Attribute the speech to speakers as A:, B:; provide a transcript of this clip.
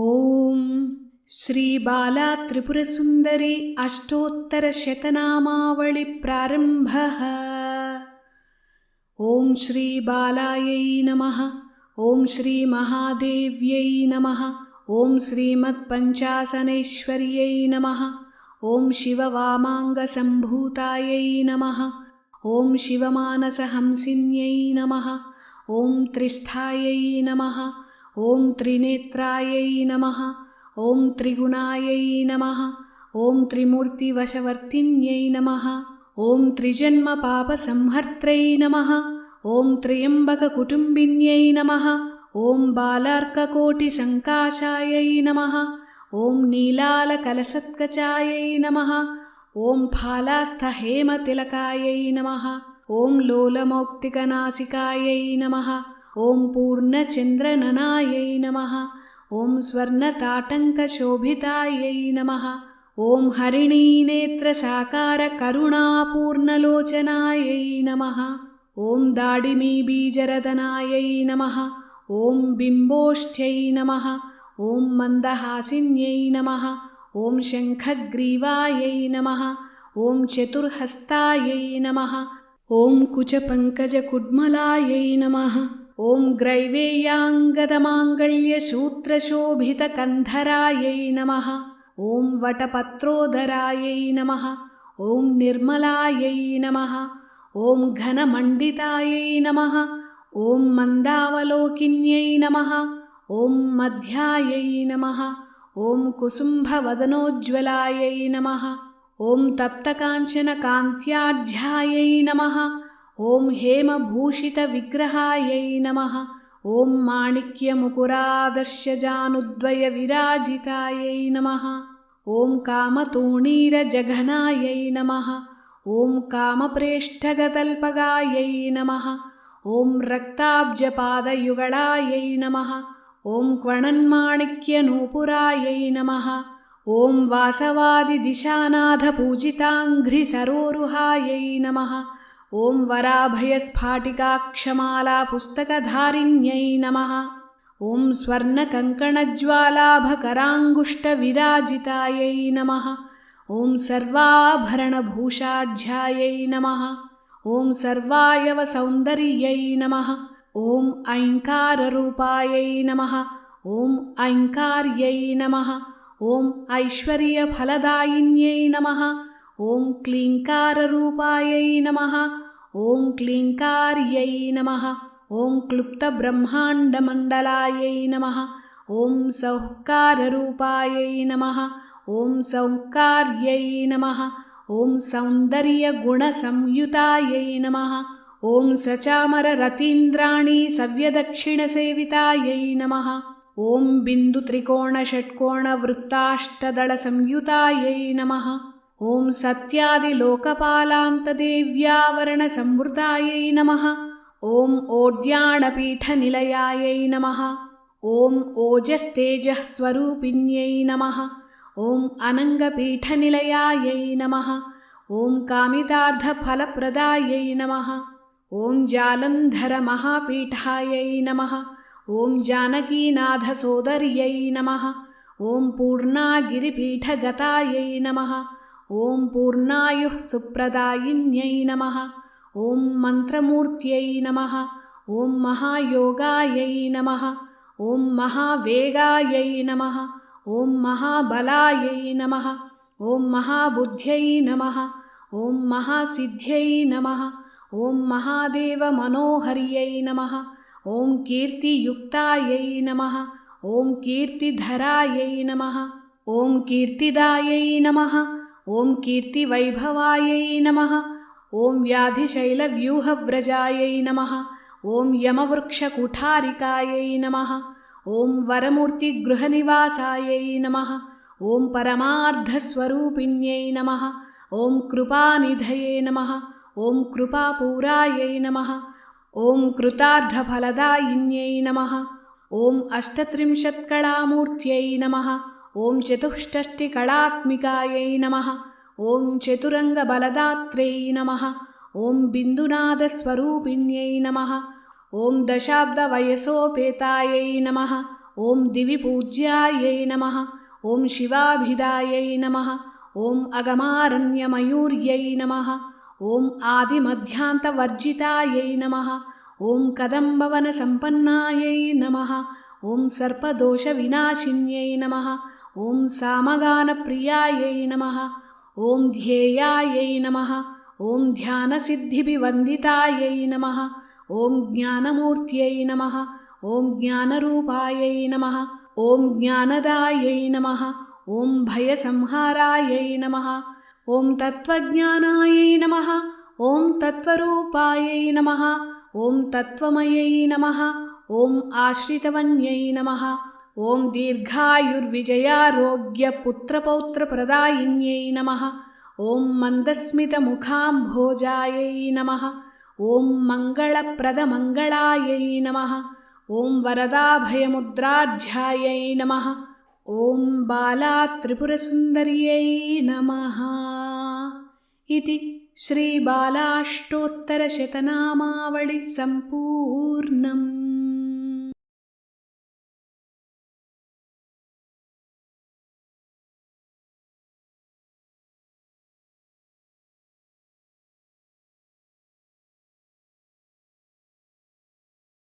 A: ॐ श्रीबाला त्रिपुरसुन्दरी अष्टोत्तरशतनामावळिप्रारम्भः ॐ श्रीबालायै नमः। ॐ श्रीमहादेव्यै नमः। ॐ श्रीमत्पञ्चासनेश्वर्यै नमः। ॐ शिववामाङ्गसम्भूतायै नमः। ॐ शिवमानसहंसिन्यै नमः। ॐ त्रिस्थायै नमः ॐ त्रिनेत्रायै नमः ॐ त्रिगुणायै नमः ॐ त्रिमूर्तिवशवर्तिन्यै नमः ॐ त्रिजन्मपापसंहर्त्रै नमः ॐ त्र्यम्बककुटुम्बिन्यै नमः ॐ बालार्ककोटिसङ्काशायै नमः ॐ नीलालकलसत्कचायै नमः ॐ फालास्थहेमतिलकायै नमः ॐ लोलमौक्तिकनासिकायै नमः ॐ पूर्णचन्द्रननायै नमः। ॐ स्वर्णताटङ्कशोभितायै नमः। ॐ हरिणीनेत्रसाकारकरुणापूर्णलोचनायै नमः। ॐ दाडिमीबीजरदनायै नमः। ॐ बिम्बोष्ठ्यै नमः। ॐ मन्दहासिन्यै नमः। ॐ शङ्खग्रीवायै नमः। ॐ चतुर्हस्तायै नमः। ॐ कुचपङ्कजकुड्मलायै नमः ॐ ग्रैवेयाङ्गदमाङ्गल्यसूत्रशोभितकन्धरायै नमः। ॐ वटपत्रोदरायै नमः। ॐ निर्मलायै नमः। ॐ घनमण्डितायै नमः। ॐ मन्दावलोकिन्यै नमः। ॐ मध्यायै नमः। ॐ कुसुम्भवदनोज्ज्वलायै नमः। ॐ तप्तकाञ्चनकान्त्याढ्यायै नमः ॐ हेमभूषितविग्रहायै नमः। ॐ माणिक्यमुकुरादर्शजानुद्वयविराजितायै नमः। ॐ कामतोणीरजघनायै नमः। ॐ कामप्रेष्ठगतल्पगायै नमः। ॐ रक्ताब्जपादयुगळायै नमः। ॐ क्वणन्माणिक्यनूपुरायै नमः। ॐ वासवादिदिशानाथपूजिताङ्घ्रिसरोरुहायै नमः ॐ वराभयस्फाटिकाक्षमालापुस्तकधारिण्यै नमः। ॐ स्वर्णकङ्कणज्वालाभकराङ्गुष्टविराजितायै नमः। ॐ सर्वाभरणभूषाढ्यायै नमः। ॐ सर्वायवसौन्दर्यै नमः। ॐ ऐङ्काररूपायै नमः। ॐ ऐङ्कार्यै नमः। ॐ ऐश्वर्यफलदायिन्यै नमः ॐ क्लीङ्काररूपायै नमः। ॐ क्लीङ्कार्यै नमः। ॐ क्लुप्तब्रह्माण्डमण्डलायै नमः। ॐ सौःकाररूपायै नमः। ॐ सौङ्कार्यै नमः। ॐ सौन्दर्यगुणसंयुतायै नमः। ॐ सचामररतीन्द्राणि सव्यदक्षिणसेवितायै नमः। ॐ बिन्दुत्रिकोणषट्कोणवृत्ताष्टदलसंयुतायै नमः ॐ सत्यादिलोकपालान्तदेव्यावरणसंवृतायै नमः। ॐ ओड्याणपीठनिलयायै नमः। ॐ ओजस्तेजःस्वरूपिण्यै नमः। ॐ अनङ्गपीठनिलयायै नमः। ॐ कामितार्थफलप्रदायै नमः। ॐ जालन्धरमहापीठायै नमः। ॐ जानकीनाथसोदर्यै नमः। ॐ पूर्णागिरिपीठगतायै नमः ॐ पूर्णायुः सुप्रदायिन्यै नमः ॐ मन्त्रमूर्त्यै नमः ॐ महायोगायै नमः ॐ महावेगायै नमः ॐ महाबलायै नमः ॐ महाबुद्ध्यै नमः ॐ महासिद्ध्यै नमः ॐ महादेवमनोहर्यै नमः ॐ कीर्तियुक्तायै नमः ॐ कीर्तिधरायै नमः ॐ कीर्तिदायै नमः ॐ कीर्तिवैभवायै नमः ॐ व्याधिशैलव्यूहव्रजायै नमः ॐ यमवृक्षकुठारिकायै नमः ॐ वरमूर्तिगृहनिवासायै नमः ॐ परमार्धस्वरूपिण्यै नमः ॐ कृपानिधये नमः ॐ कृपापूरायै नमः ॐ कृतार्थफलदायिन्यै नमः ॐ अष्टत्रिंशत्कलामूर्त्यै नमः ॐ चतुष्षष्टिकलात्मिकायै नमः। ॐ चतुरङ्गबलदात्र्यै नमः। ॐ बिन्दुनादस्वरूपिण्यै नमः। ॐ दशाब्दवयसोपेतायै नमः। ॐ दिविपूज्यायै नमः। ॐ शिवाभिधायै नमः। ॐ अगमारण्यमयूर्यै नमः। ॐ आदिमध्यान्तवर्जितायै नमः। ॐ कदम्बवनसम्पन्नायै नमः ॐ सर्पदोषविनाशिन्यै नमः ॐ सामगानप्रियायै नमः ॐ ध्येयायै नमः ॐ ध्यानसिद्धिभिवन्दितायै नमः ॐ ज्ञानमूर्त्यै नमः ॐ ज्ञानरूपायै नमः ॐ ज्ञानदायै नमः ॐ भयसंहारायै नमः ॐ तत्त्वज्ञानायै नमः ॐ तत्त्वरूपायै नमः ॐ तत्त्वमयै नमः ॐ आश्रितवन्यै नमः। ॐ दीर्घायुर्विजयारोग्यपुत्रपौत्रप्रदायिन्यै नमः। ॐ मन्दस्मितमुखाम्भोजायै नमः। ॐ मङ्गलप्रदमङ्गलायै नमः। ॐ वरदाभयमुद्राढ्यायै नमः। ॐ बालात्रिपुरसुन्दर्यै नमः। इति श्रीबालाष्टोत्तरशतनामावळि सम्पूर्णम्